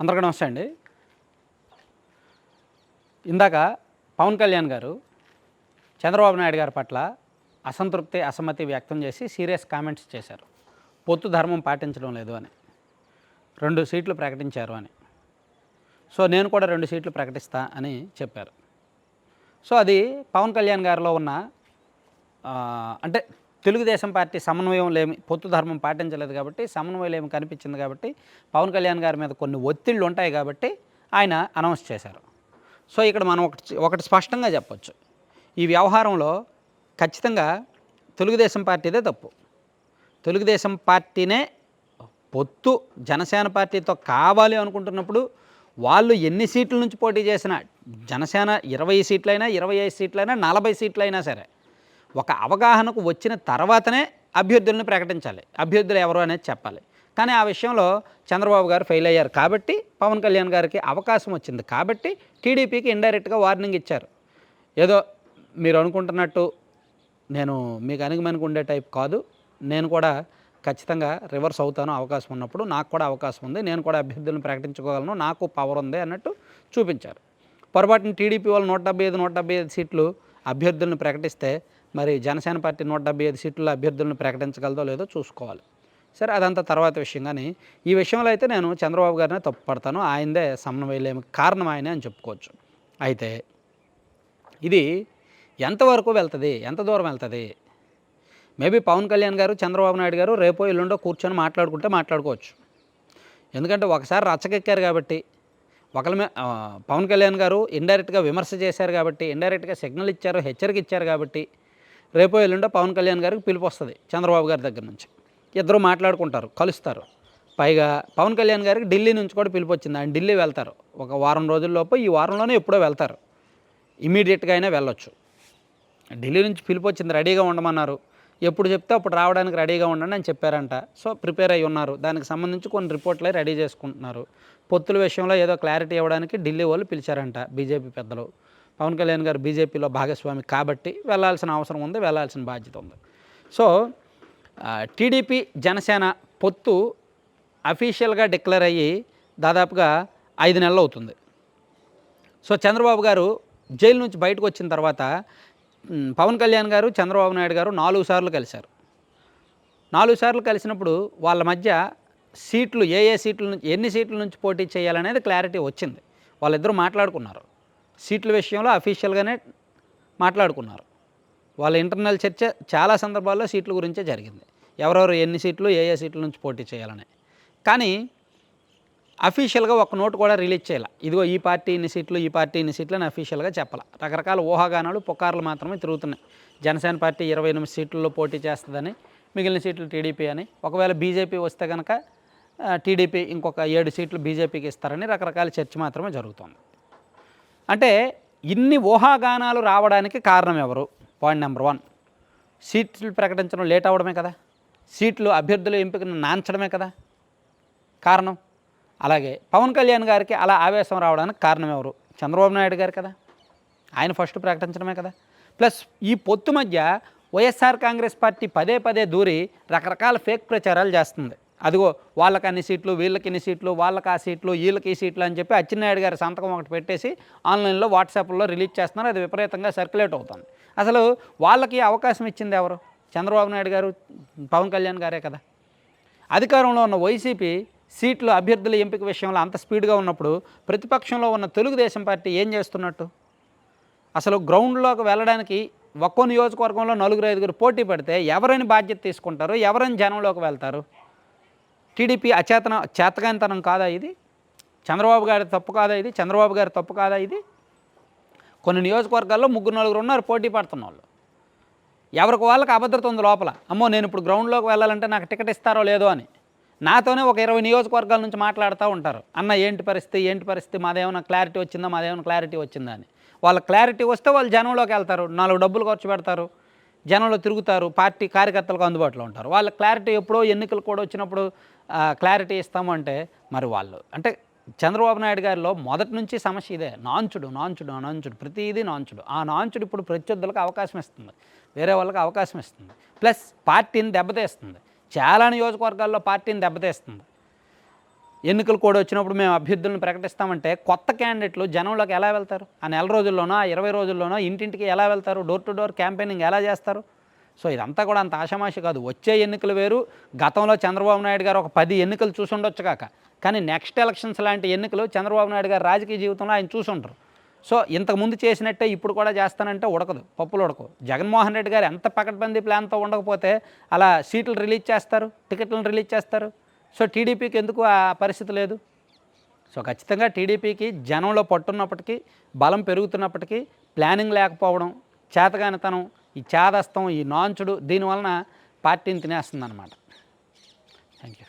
అందరికీ నమస్తే అండి. ఇందాక పవన్ కళ్యాణ్ గారు చంద్రబాబు నాయుడు గారి పట్ల అసంతృప్తి అసమ్మతి వ్యక్తం చేసి సీరియస్ కామెంట్స్ చేశారు. పొత్తు ధర్మం పాటించడం లేదు అని. రెండు సీట్లు ప్రకటించారు అని. సో నేను కూడా రెండు సీట్లు ప్రకటిస్తా అని చెప్పారు. సో అది పవన్ కళ్యాణ్ గారిలో ఉన్న అంటే తెలుగుదేశం పార్టీ సమన్వయం లేమి పొత్తు ధర్మం పాటించలేదు కాబట్టి సమన్వయం లేమి కనిపించింది కాబట్టి పవన్ కళ్యాణ్ గారి మీద కొన్ని ఒత్తిళ్ళు ఉంటాయి కాబట్టి ఆయన అనౌన్స్ చేశారు. సో ఇక్కడ మనం ఒకటి ఒకటి స్పష్టంగా చెప్పొచ్చు. ఈ వ్యవహారంలో ఖచ్చితంగా తెలుగుదేశం పార్టీదే తప్పు. తెలుగుదేశం పార్టీనే పొత్తు జనసేన పార్టీతో కావాలి అనుకుంటున్నప్పుడు వాళ్ళు ఎన్ని సీట్ల నుంచి పోటీ చేసినా జనసేన ఇరవై సీట్లైనా ఇరవై ఐదు సీట్లైనా నలభై సీట్లైనా సరే ఒక అవగాహనకు వచ్చిన తర్వాతనే అభ్యర్థులను ప్రకటించాలి. అభ్యర్థులు ఎవరు అనేది చెప్పాలి. కానీ ఆ విషయంలో చంద్రబాబు గారు ఫెయిల్ అయ్యారు కాబట్టి పవన్ కళ్యాణ్ గారికి అవకాశం వచ్చింది కాబట్టి టీడీపీకి ఇండైరెక్ట్గా వార్నింగ్ ఇచ్చారు. ఏదో మీరు అనుకుంటున్నట్టు నేను మీకు అనుగమనికి ఉండే టైప్ కాదు. నేను కూడా ఖచ్చితంగా రివర్స్ అవుతాను అవకాశం ఉన్నప్పుడు. నాకు కూడా అవకాశం ఉంది. నేను కూడా అభ్యర్థులను ప్రకటించుకోగలను. నాకు పవర్ ఉంది అన్నట్టు చూపించారు. పొరపాటున టీడీపీ వాళ్ళు నూట డెబ్బై ఐదు నూట డెబ్బై ఐదు సీట్లు అభ్యర్థులను ప్రకటిస్తే మరి జనసేన పార్టీ నూట డెబ్బై ఐదు సీట్ల అభ్యర్థులను ప్రకటించగలదో లేదో చూసుకోవాలి. సరే అదంతా తర్వాత విషయం కానీ ఈ విషయంలో అయితే నేను చంద్రబాబు గారినే తప్పు పడతాను. ఆయనదే సమన్వయలేమి కారణం ఆయనే అని చెప్పుకోవచ్చు. అయితే ఇది ఎంతవరకు వెళ్తుంది? ఎంత దూరం వెళ్తుంది? మేబీ పవన్ కళ్యాణ్ గారు చంద్రబాబు నాయుడు గారు రేపో ఎల్లుండో కూర్చొని మాట్లాడుకుంటే మాట్లాడుకోవచ్చు. ఎందుకంటే ఒకసారి రచ్చకెక్కారు కాబట్టి ఒకరి పవన్ కళ్యాణ్ గారు ఇండైరెక్ట్గా విమర్శ చేశారు కాబట్టి ఇండైరెక్ట్గా సిగ్నల్ ఇచ్చారు హెచ్చరిక ఇచ్చారు కాబట్టి రేపో ఎల్లుండో పవన్ కళ్యాణ్ గారికి పిలుపు వస్తుంది చంద్రబాబు గారి దగ్గర నుంచి. ఇద్దరు మాట్లాడుకుంటారు కలుస్తారు. పైగా పవన్ కళ్యాణ్ గారికి ఢిల్లీ నుంచి కూడా పిలుపు వచ్చింది. ఆయన ఢిల్లీ వెళ్తారు. ఒక వారం రోజుల్లోపు ఈ వారంలోనే ఎప్పుడో వెళ్తారు. ఇమీడియట్గా అయినా వెళ్ళొచ్చు. ఢిల్లీ నుంచి పిలుపు వచ్చింది రెడీగా ఉండమన్నారు. ఎప్పుడు చెప్తే అప్పుడు రావడానికి రెడీగా ఉండండి అని చెప్పారంట. సో ప్రిపేర్ అయి ఉన్నారు. దానికి సంబంధించి కొన్ని రిపోర్ట్లు రెడీ చేసుకుంటున్నారు. పొత్తుల విషయంలో ఏదో క్లారిటీ ఇవ్వడానికి ఢిల్లీ వాళ్ళు పిలిచారంట బీజేపీ పెద్దలు. పవన్ కళ్యాణ్ గారు బీజేపీలో భాగస్వామి కాబట్టి వెళ్ళాల్సిన అవసరం ఉంది వెళ్ళాల్సిన బాధ్యత ఉంది. సో టీడీపీ జనసేన పొత్తు అఫీషియల్గా డిక్లేర్ అయ్యి దాదాపుగా ఐదు నెలలు అవుతుంది. సో చంద్రబాబు గారు జైలు నుంచి బయటకు వచ్చిన తర్వాత పవన్ కళ్యాణ్ గారు చంద్రబాబు నాయుడు గారు నాలుగు సార్లు కలిశారు. నాలుగు సార్లు కలిసినప్పుడు వాళ్ళ మధ్య సీట్లు ఏ ఏ సీట్ల నుంచి ఎన్ని సీట్ల నుంచి పోటీ చేయాలనేది క్లారిటీ వచ్చింది. వాళ్ళిద్దరూ మాట్లాడుకున్నారు. సీట్ల విషయంలో అఫీషియల్గానే మాట్లాడుకున్నారు. వాళ్ళ ఇంటర్నల్ చర్చ చాలా సందర్భాల్లో సీట్ల గురించే జరిగింది. ఎవరెవరు ఎన్ని సీట్లు ఏ ఏ సీట్ల నుంచి పోటీ చేయాలని. కానీ అఫీషియల్గా ఒక నోట్ కూడా రిలీజ్ చేయాలి. ఇదిగో ఈ పార్టీ ఇన్ని సీట్లు ఈ పార్టీ ఇన్ని సీట్లు అని అఫీషియల్గా చెప్పాలి. రకరకాల ఊహాగానాలు పుకార్లు మాత్రమే తిరుగుతున్నాయి. జనసేన పార్టీ ఇరవై ఎనిమిది సీట్లలో పోటీ చేస్తుందని మిగిలిన సీట్లు టీడీపీ అని. ఒకవేళ బీజేపీ వస్తే కనుక టీడీపీ ఇంకొక ఏడు సీట్లు బీజేపీకి ఇస్తారని రకరకాల చర్చ మాత్రమే జరుగుతుంది. అంటే ఇన్ని ఊహాగానాలు రావడానికి కారణం ఎవరు? పాయింట్ నెంబర్ వన్ సీట్లు ప్రకటించడం లేట్ అవ్వడమే కదా. సీట్లు అభ్యర్థుల ఎంపికను నాంచడమే కదా. కారణం? అలాగే పవన్ కళ్యాణ్ గారికి అలా ఆవేశం రావడానికి కారణం ఎవరు? చంద్రబాబు నాయుడు గారు కదా. ఆయన ఫస్ట్ ప్రకటించడమే కదా. ప్లస్ ఈ పొత్తు మధ్య వైఎస్ఆర్ కాంగ్రెస్ పార్టీ పదే పదే దూరి రకరకాల ఫేక్ ప్రచారాలు చేస్తుంది. అదిగో వాళ్ళకి అన్ని సీట్లు వీళ్ళకి ఇన్ని సీట్లు వాళ్ళకి ఆ సీట్లు వీళ్ళకి ఈ సీట్లు అని చెప్పి అచ్చెన్నాయుడు గారి సంతకం ఒకటి పెట్టేసి ఆన్లైన్లో వాట్సాప్లో రిలీజ్ చేస్తున్నారు. అది విపరీతంగా సర్క్యులేట్ అవుతుంది. అసలు వాళ్ళకి అవకాశం ఇచ్చింది ఎవరు? చంద్రబాబు నాయుడు గారు? పవన్ కళ్యాణ్ గారే కదా. అధికారంలో ఉన్న వైసీపీ సీట్లు అభ్యర్థుల ఎంపిక విషయంలో అంత స్పీడ్గా ఉన్నప్పుడు ప్రతిపక్షంలో ఉన్న తెలుగుదేశం పార్టీ ఏం చేస్తున్నట్టు? అసలు గ్రౌండ్లోకి వెళ్ళడానికి ఒక్కో నియోజకవర్గంలో నలుగురు ఐదుగురు పోటీ పడితే ఎవరైనా బాధ్యత తీసుకుంటారు? ఎవరైనా జనంలోకి వెళ్తారు? టీడీపీ అచేతన చేతకానితనం కాదా ఇది? చంద్రబాబు గారి తప్పు కాదా ఇది? చంద్రబాబు గారి తప్పు కాదా ఇది? కొన్ని నియోజకవర్గాల్లో ముగ్గురు నలుగురు ఉన్నారు పోటీ పడుతున్న వాళ్ళు. ఎవరికి వాళ్ళకి అభద్రత ఉంది లోపల? అమ్మో నేను ఇప్పుడు గ్రౌండ్లోకి వెళ్ళాలంటే నాకు టికెట్ ఇస్తారో లేదో అని. నాతోనే ఒక ఇరవై నియోజకవర్గాల నుంచి మాట్లాడుతూ ఉంటారు. అన్న ఏంటి పరిస్థితి? ఏంటి పరిస్థితి? మాదేమైనా క్లారిటీ వచ్చిందా? మాదేమైనా క్లారిటీ వచ్చిందా అని. వాళ్ళ క్లారిటీ వస్తే వాళ్ళు జనంలోకి వెళ్తారు. నాలుగు డబ్బులు ఖర్చు పెడతారు. జనంలో తిరుగుతారు పార్టీ కార్యకర్తలకు అందుబాటులో ఉంటారు. వాళ్ళ క్లారిటీ ఎప్పుడో ఎన్నికలు కూడా వచ్చినప్పుడు క్లారిటీ ఇస్తామంటే మరి వాళ్ళు అంటే చంద్రబాబు నాయుడు గారిలో మొదటి నుంచి సమస్య ఇదే నాంచుడు నాంచుడు నాంచుడు ప్రతిదీ నాంచుడు. ఆ నాంచుడు ఇప్పుడు ప్రత్యర్థులకు అవకాశం ఇస్తుంది వేరే వాళ్ళకి అవకాశం ఇస్తుంది. ప్లస్ పార్టీని దెబ్బతీస్తుంది. చాలా నియోజకవర్గాల్లో పార్టీని దెబ్బతీస్తుంది. ఎన్నికలు కూడా వచ్చినప్పుడు మేము అభ్యర్థులను ప్రకటిస్తామంటే కొత్త క్యాండిడేట్లు జనంలోకి ఎలా వెళ్తారు? ఆ నెల రోజుల్లోనో ఆ ఇరవై రోజుల్లోనో ఇంటింటికి ఎలా వెళ్తారు? డోర్ టు డోర్ క్యాంపెయినింగ్ ఎలా చేస్తారు? సో ఇదంతా కూడా అంత ఆషామాషి కాదు. వచ్చే ఎన్నికలు వేరు. గతంలో చంద్రబాబు నాయుడు గారు ఒక పది ఎన్నికలు చూసుండొచ్చు కాక. కానీ నెక్స్ట్ ఎలక్షన్స్ లాంటి ఎన్నికలు చంద్రబాబు నాయుడు గారు రాజకీయ జీవితంలో ఆయన చూసుంటారు సో ఇంతకుముందు చేసినట్టే ఇప్పుడు కూడా చేస్తానంటే ఉడకదు పప్పులు ఉడకవు. జగన్మోహన్ రెడ్డి గారు ఎంత పకడ్బందీ ప్లాన్తో ఉండకపోతే అలా సీట్లు రిలీజ్ చేస్తారు? టికెట్లను రిలీజ్ చేస్తారు? సో టీడీపీకి ఎందుకు ఆ పరిస్థితి లేదు? సో ఖచ్చితంగా టీడీపీకి జనంలో పట్టున్నప్పటికీ బలం పెరుగుతున్నప్పటికీ ప్లానింగ్ లేకపోవడం చేతగానితనం ఈ చేదస్తం ఈ నాంచుడు దీనివలన పార్టీని తినేస్తుంది అనమాట థ్యాంక్ యూ